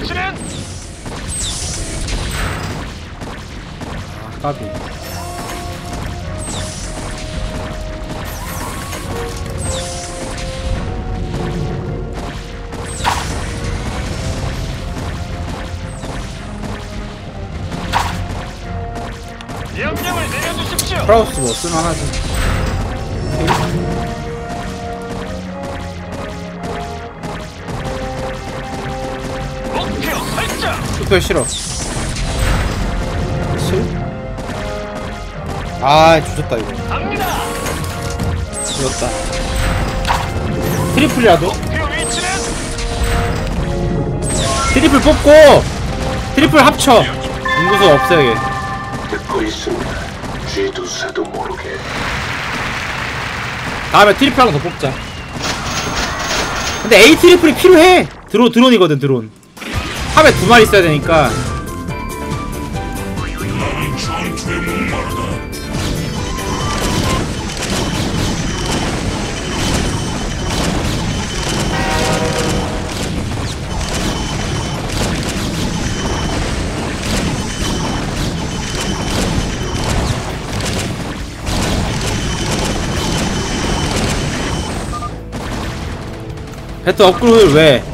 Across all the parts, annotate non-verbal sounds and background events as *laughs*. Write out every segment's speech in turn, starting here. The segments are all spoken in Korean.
위치는 아, 까비. 명령을 내려주십시오. 프라우스 뭐 쓸만하지. 투표 싫어. 7? 아, 주졌다, 이거. 주졌다. 트리플이라도? 위치는 트리플 뽑고! 트리플 합쳐! 인구수 없애게. 듣고 있습니다. 쥐두새도 모르게 다음에 트리플 하나 더 뽑자. 근데 A 트리플이 필요해! 드론, 드론이거든, 드론. 합에 두 마리 있어야 되니까. 배트 업그레이드 왜?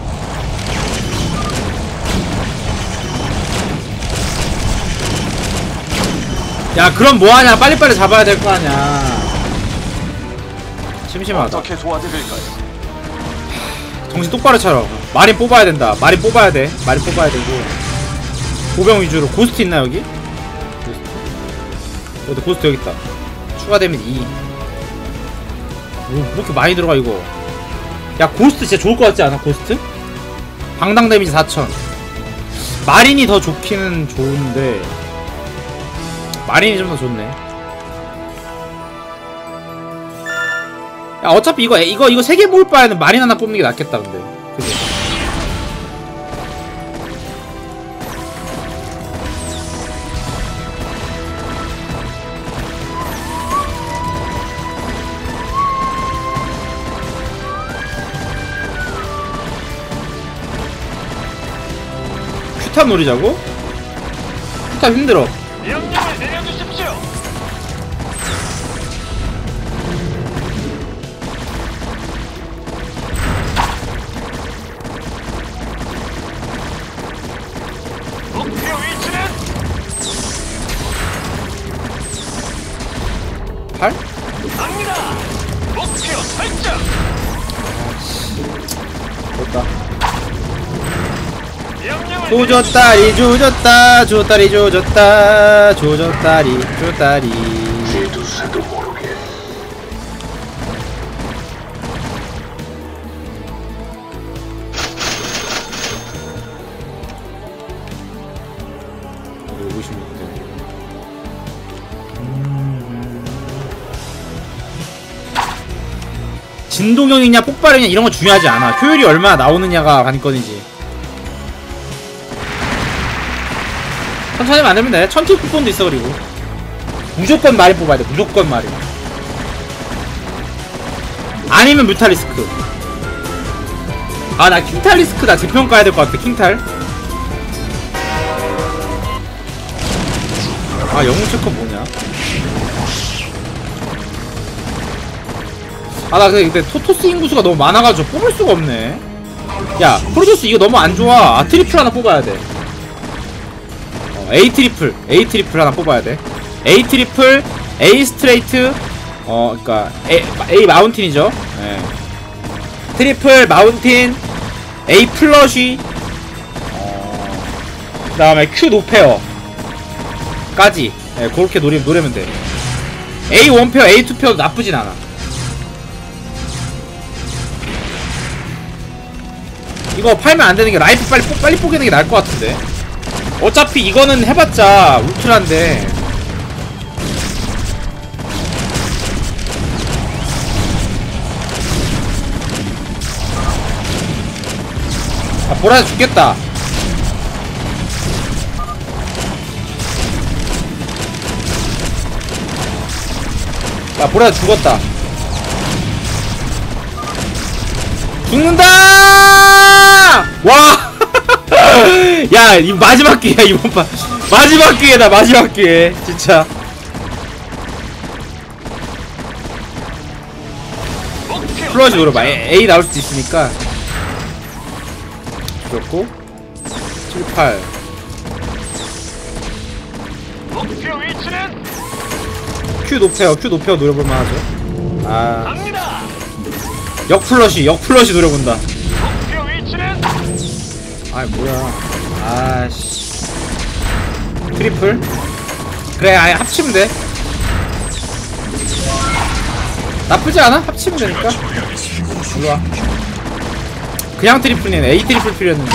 야 그럼 뭐하냐? 빨리빨리 잡아야 될 거 아냐 심심하다. 어떻게 도와드릴까요? 정신 똑바로 차려. 마린 뽑아야 된다. 마린 뽑아야 돼. 마린 뽑아야 되고. 보병 위주로 고스트 있나 여기? 고스트? 어디 고스트 여기 있다. 추가되면 2 오, 뭐 이렇게 많이 들어가 이거? 야 고스트 진짜 좋을 것 같지 않아 고스트? 방당 데미지 4000 마린이 더 좋기는 좋은데 마린이 좀 더 좋네 야 어차피 이거 이거 이거 세 개 모을 바에는 마린 하나 뽑는 게 낫겠다 근데 그지? 큐탑 노리자고? 큐탑 힘들어 조졌다리 조졌다 조졌다리 조졌다 조졌다리 조졌다리. 쥐두새도 모르게. 오고 싶은데 진동형이냐 폭발이냐 이런 거 중요하지 않아. 효율이 얼마나 나오느냐가 관건이지 천천히 만들면 돼. 천킬 쿠폰도 있어 그리고. 무조건 마린 뽑아야 돼 무조건 마린 아니면 뮤탈리스크. 아 나 킹탈리스크 나 재평 가야 될 것 같아 킹탈. 아 영웅 체커 뭐냐? 아 나 근데 토토스 인구수가 너무 많아가지고 뽑을 수가 없네. 야 프로듀스 이거 너무 안 좋아. 아 트리플 하나 뽑아야 돼 어, A 트리플 A 트리플 하나 뽑아야 돼. A 트리플 A 스트레이트 어 그니까 A, A 마운틴이죠. 예. 트리플 마운틴 A 플러시 어, 그 다음에 Q 노페어. 까지. 예, 그렇게 노리, 노리면 돼. A 1페어 A 2페어도 나쁘진 않아. 이거 팔면 안 되는 게 라이프 빨리 뽑- 빨리 뽑기는 게 나을 것 같은데 어차피 이거는 해봤자 울트라인데. 아 보라 죽겠다. 야 보라 죽었다. 죽는다! 와 이 마지막 기회야 이번 판. 마지막 기회다 마지막 기회. 진짜. 플러시 노려봐 A, A 나올 수도 있으니까. 좋고. 7, 8 목표 위치는? Q 높여요 Q 높여 노려볼만 하죠. 아역 갑니다. 플러시 역 플러시 노려본다. 아이 뭐야 아씨. 트리플? 그래 아예 합치면 돼. 나쁘지 않아? 합치면 되니까. 일로와. 그냥 트리플이네. A 트리플 필요했는데.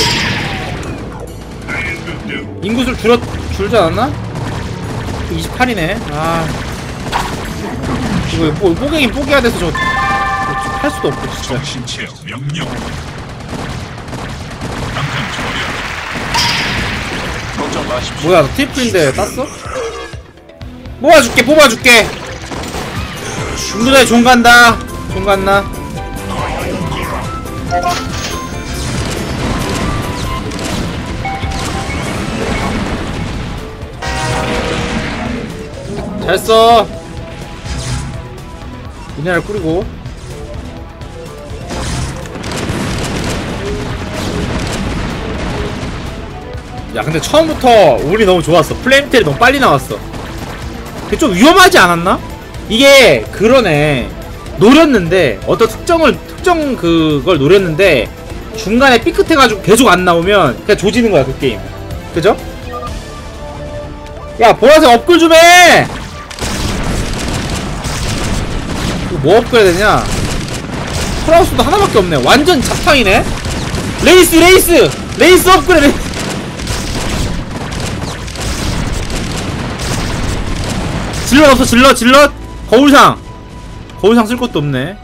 인구수를 줄어 줄지 않았나? 28이네. 아. 이거 뽀, 뽀갱이 뽀개야 돼서 저할 수도 없고 진짜 신체 명령 당장 처리하라 걱정 마십시오. 뭐야 트리플인데 땄어? 뽑아줄게 뽑아줄게. 중도자에 종 간다. 종 갔나? 잘써. 미네랄 뿌리고 야 근데 처음부터 운이 너무 좋았어. 플레임텔이 너무 빨리 나왔어. 근데 좀 위험하지 않았나? 이게 그러네. 노렸는데 어떤 특정을 특정 그걸 노렸는데 중간에 삐끗해가지고 계속 안 나오면 그냥 조지는 거야 그 게임. 그죠? 야 보라색 업글 좀해! 이거 뭐 업글해야 되냐? 프라우스도 하나밖에 없네. 완전 잡탕이네? 레이스 레이스! 레이스 업그레이드 질럿 없어 질럿 질럿. 거울상. 거울상 쓸 것도 없네.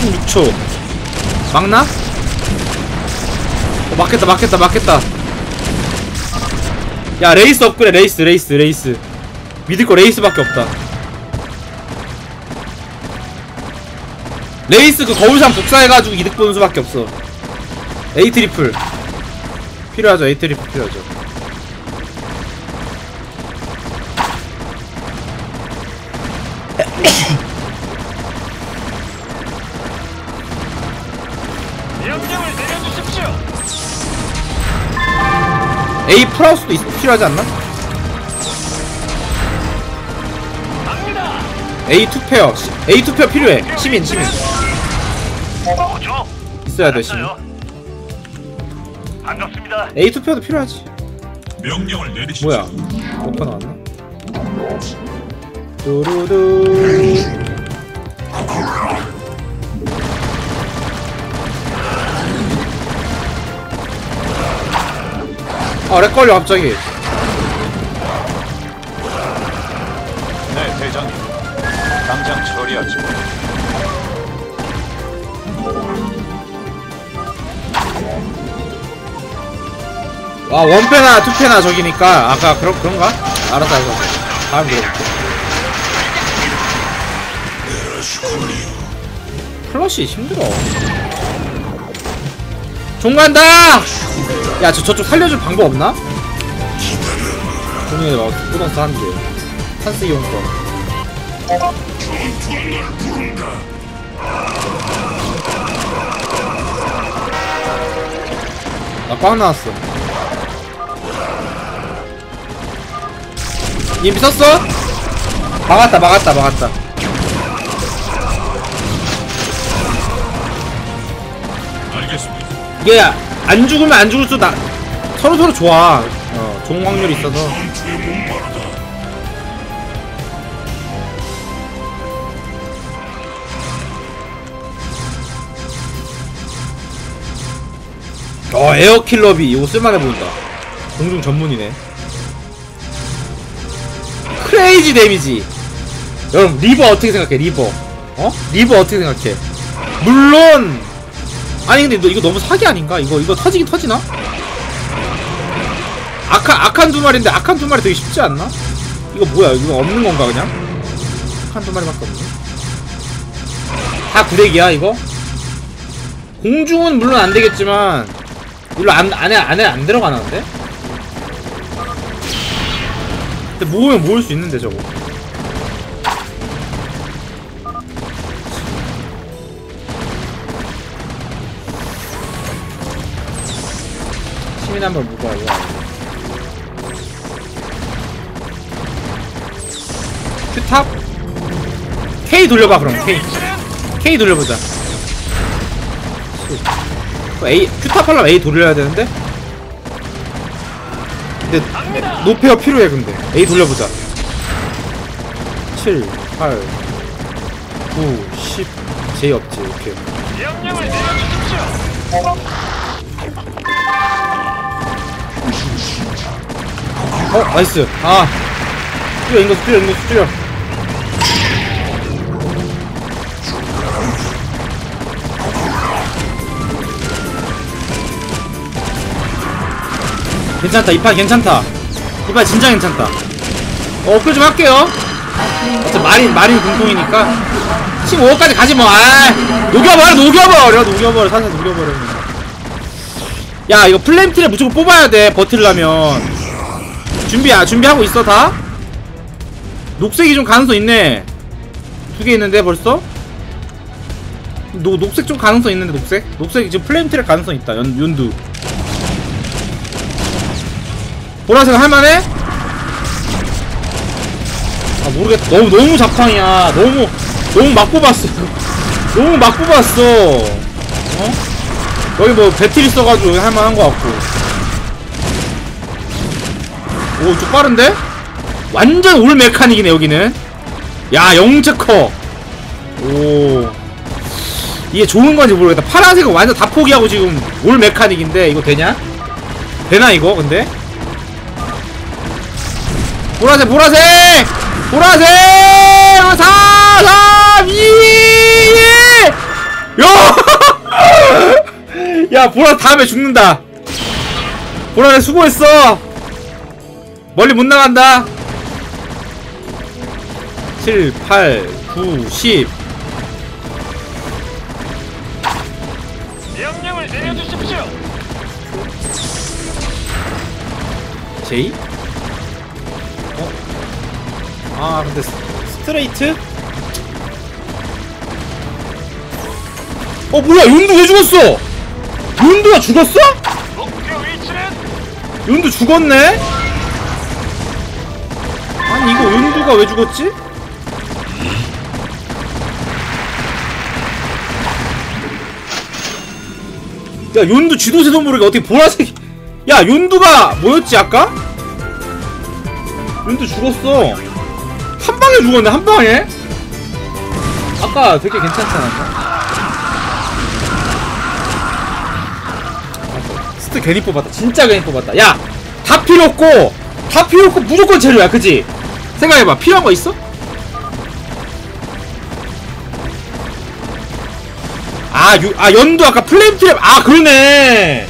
16초. 막나? 어, 막겠다 막겠다 막겠다. 야 레이스 업그레 레이스 레이스 레이스. 믿을 거 레이스밖에 없다. 레이스 그 거울상 복사해가지고 이득 보는 수밖에 없어. A 트리플. 필요하죠 A 트리플 필요하죠 A 플러스도 있- 필요하지 않나? A 투 페어 시- A 투 페어 필요해 시민 시민? 있어야 돼 시민 반갑습니다. A 투 페어도 필요하지 명령을 내리십시오 뭐야 오퍼 나왔나? 두루두 아 렉 걸려 갑자기 네, 대장님. 당장 처리하죠. 와 원패나 투패나 저기니까 아까 그런 그런가? 알았어 알았어 다음 물어볼게 플러시 힘들어 종 간다! 야 저, 저쪽 살려줄 방법 없나? 종이에 막 보너스 한대 찬스 이용권 나 꽝 나왔어. 이미 썼어? 막았다 막았다 막았다. 알겠습니다. 이게 안 죽으면 안 죽을수록 나 서로 서로 좋아. 어 좋은 확률이 있어서. 어 에어킬러비. 이거 쓸만해 보인다. 공중 전문이네. 크레이지 데미지. 여러분 리버 어떻게 생각해 리버? 어? 리버 어떻게 생각해? 물론 아니 근데 너 이거 너무 사기 아닌가? 이거 이거 터지긴 터지나? 아칸 아칸 두 마리인데 아칸 두 마리 되게 쉽지 않나? 이거 뭐야? 이거 없는 건가 그냥? 아칸 두 마리밖에 없네. 다 구대기야 이거? 공중은 물론 안 되겠지만 일로 안 안에 안에 안 들어가나는데? 근데 모으면 모을 수 있는데 저거. 시민 한번 무거워. 큐탑? K 돌려봐 그럼 K. K 돌려보자. 그 A 큐탑 하려면 A 돌려야 되는데? 근데 노페어 필요해 근데. A 돌려보자. 7 8 9 10 J 없지 오케이. 어 나이스. 아. 뚫려 인거수 뚫려 인거수 뚫려 괜찮다 이판 괜찮다. 이판 진짜 괜찮다. 어 업글 좀 할게요. 어차피 마린 마린 공통이니까. 15호까지 가지 뭐. 아, 녹여버려 녹여버려. 녹여버려. 살살 녹여버려 야 이거 플레임트를 무조건 뽑아야 돼 버틸라면. 준비야 준비하고 있어 다? 녹색이 좀 가능성 있네. 두 개 있는데 벌써? 노, 녹색 좀 가능성 있는데 녹색? 녹색 지금 트랙 가능성 있다 연, 연두. 보라색 할만해? 아 모르겠다. 너무 너무 잡탕이야. 너무 너무 막 뽑았어. *laughs* 너무 막 뽑았어. 어? 여기 뭐 배틀 있어가지고 할만한 거 같고 오, 좀 빠른데? 완전 올 메카닉이네, 여기는. 야, 영체커. 오. 이게 좋은 건지 모르겠다. 파란색은 완전 다 포기하고 지금 올 메카닉인데, 이거 되냐? 되나, 이거, 근데? 보라색, 보라색! 보라색! 4, 3, 2, 1! 야! 야, 보라 다음에 죽는다. 보라색 수고했어! 멀리 못 나간다. 7, 8, 9, 10. 명령을 내려주십시오. J? 어? 아, 근데 스, 스트레이트? 어, 뭐야, 윤두 왜 죽었어? 윤두가 죽었어? 윤두 죽었네? 아니, 이거 윤두가 왜 죽었지? 야, 윤두 쥐도새도 모르게 어떻게 보라색. 야, 윤두가 뭐였지, 아까? 윤두 죽었어. 한 방에 죽었네, 한 방에? 아까 되게 괜찮지 않 았나? 스트 괜히 뽑았다. 진짜 괜히 뽑았다. 야! 다 필요 없고, 다 필요 없고 무조건 재료야, 그지? 생각해봐. 필요한 거 있어? 아, 유, 아, 연두 아까 플레임 트랩, 아, 그러네!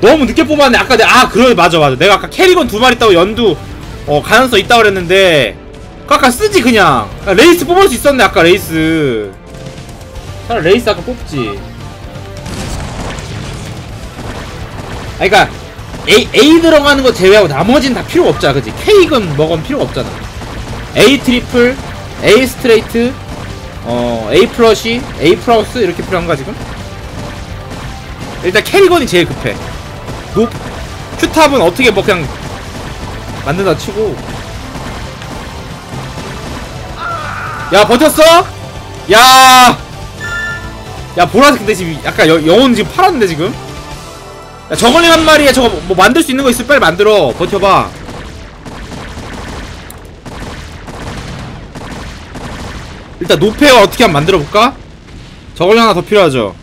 너무 늦게 뽑았네. 아까 내가, 아, 그래, 맞아, 맞아. 내가 아까 캐리건 두 마리 있다고 연두, 어, 가능성 있다고 그랬는데, 아까 쓰지, 그냥. 아, 레이스 뽑을 수 있었네, 아까 레이스. 차라리 레이스 아까 뽑지. 아, 그니까, A, A 들어가는 거 제외하고 나머지는 다 필요 없잖아, 그지? K건 먹으면 필요 없잖아. A 트리플, A 스트레이트, 어, A 플러시, A 플러스 이렇게 필요한가 지금? 일단 캐리건이 제일 급해. 노, 큐탑은 어떻게 뭐 그냥 만든다 치고. 야 버텼어? 야, 야 보라색 근데 지금 약간 여, 영혼 지금 팔았는데 지금? 야 저걸링 한 마리에 저거 뭐 만들 수 있는 거 있으면 빨리 만들어. 버텨봐. 일단 노페어 어떻게 한번 만들어 볼까? 저걸 하나 더 필요하죠.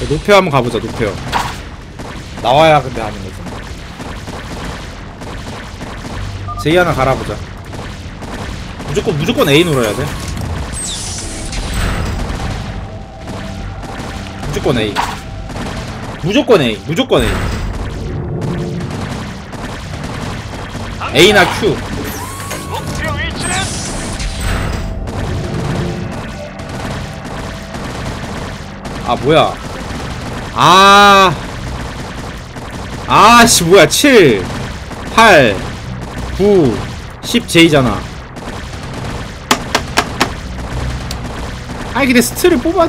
자, 노페어 한번 가보자. 노페어 나와야 근데 하는 거지. 제이 하나 갈아보자. 무조건 무조건 A 눌러야 돼. 무조건 A. 무조건 A. 무조건 A. A나 Q. 아 뭐야 아 아씨 뭐야 7 8 9 10 J잖아 아니 근데 스트를 뽑아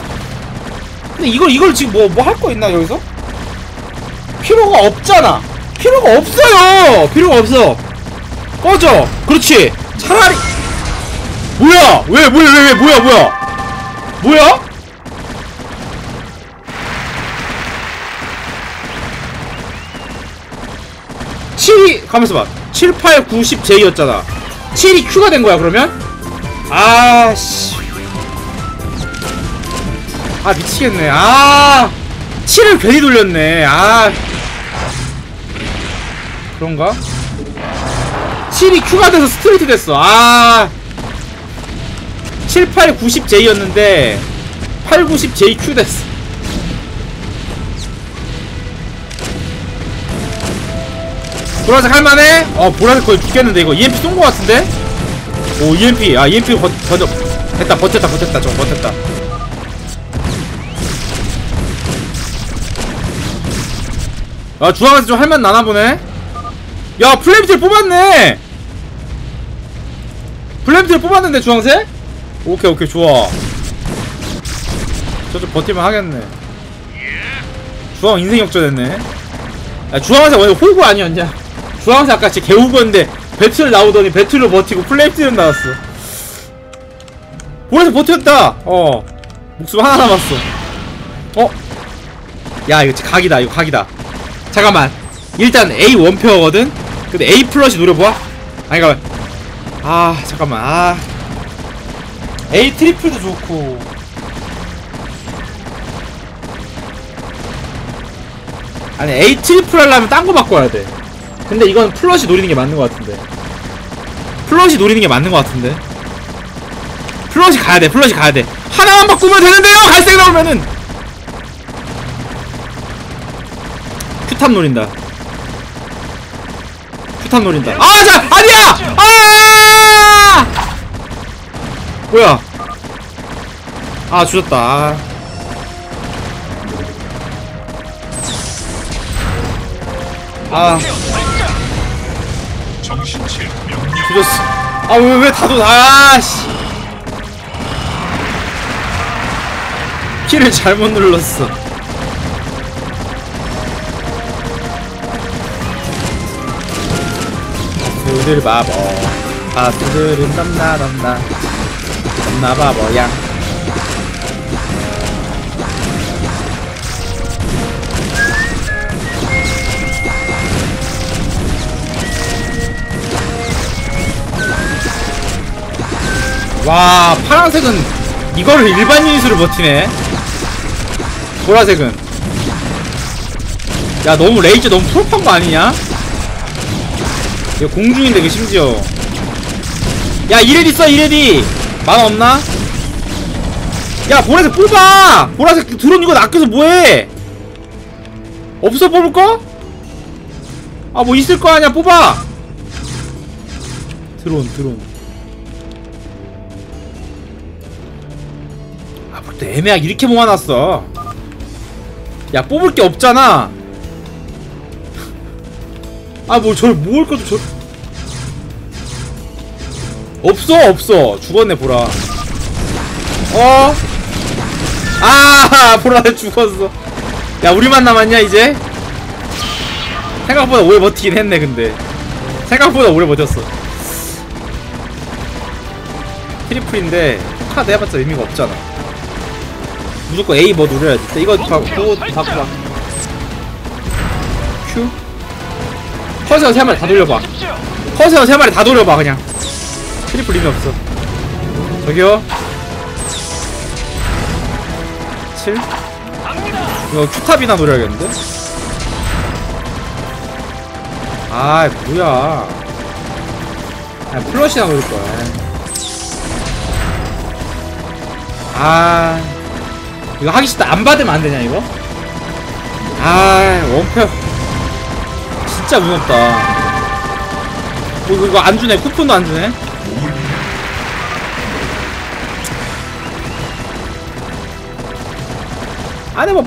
근데 이걸 이걸 지금 뭐 뭐 할 거 있나 여기서? 필요가 없잖아 필요가 없어요 필요가 없어 꺼져 그렇지 차라리 뭐야 왜왜왜왜 뭐야 뭐야 뭐야? 가면서 봐. 7, 8, 9, 10 J였잖아. 7이 Q가 된 거야, 그러면? 아, 씨. 아, 미치겠네. 아. 7을 괜히 돌렸네. 아. 그런가? 7이 Q가 돼서 스트레이트 됐어. 아. 7, 8, 9, 10 J였는데 8, 9, 10 JQ 됐어. 보라색 할만해? 어 보라색 거의 죽겠는데 이거 EMP 쏜거 같은데? 오 EMP 아 EMP 버, 버텨 됐다 버텼다 버텼다 저거 버텼다 아 주황색 좀 할만 나나 보네 야 플레임틀 뽑았네! 플레임틀 뽑았는데 주황색? 오케이 오케이 좋아. 저쪽 버티면 하겠네. 주황 인생 역전했네. 야 주황색 원래 호구 아니었냐 주황색 아까 진짜 개우구였는데 배틀 나오더니 배틀로 버티고 플레임틀은 나왔어. 보라색 버텼다! 어. 목숨 하나 남았어. 어? 야 이거 각이다 이거 각이다. 잠깐만. 일단 A 원표거든 근데 A 플러시 노려봐 아니 잠깐만. 아 잠깐만. 아. A 트리플도 좋고. 아니 A 트리플 하려면 딴 거 바꿔야 돼. 근데 이건 플러시 노리는 게 맞는 거 같은데. 플러시 노리는 게 맞는 거 같은데. 플러시 가야 돼 플러시 가야 돼. 하나만 바꾸면 되는데요! 갈색 나오면은! 큐탑 노린다 큐탑 노린다. 아 자 아니야! 아! 뭐야? 아 주졌다. 아. 아. 주졌어. 아왜 왜 다도 아씨. 키를 잘못 눌렀어 바스들 바보 바스들은 넘나 넘나. 넘나 바보야. 와 파란색은 이거를 일반 유닛으로 버티네. 보라색은. 야 너무 레이저 너무 풀업한 거 아니냐? 이거 공중인데 그 심지어 야 이레디 써 이레디 만화 없나? 야 보라색 뽑아! 보라색 드론 이거 아껴서 뭐해? 없어 뽑을 거? 아 뭐 있을 거 아니야 뽑아! 드론 드론 아, 뭘또 애매하게 이렇게 모아놨어. 야, 뽑을 게 없잖아. 아, 뭐, 저를 모을 것도 저. 없어, 없어. 죽었네, 보라. 어? 아, *laughs* 보라 죽었어. 야, 우리만 남았냐, 이제? 생각보다 오래 버티긴 했네, 근데. 생각보다 오래 버텼어. 트리플인데, 카드 해봤자 의미가 없잖아. 무조건 A 뭐 누려야 돼. 이거 바꾸고 바꾸봐. Q. 커세어 세 마리 다 돌려봐. 커세어 세 마리 다 돌려봐 그냥. 트리플 의미 없어. 저기요. 7. 갑니다. 이거 큐탑이나 노려야겠는데? 아 뭐야. 아 플러시나 노릴 거야. 아. 이거 하기 싫다 안 받으면 안 되냐 이거? 아 원표 진짜 무섭다 뭐 이거- 이거 안 주네 쿠폰도 안 주네 안에 뭐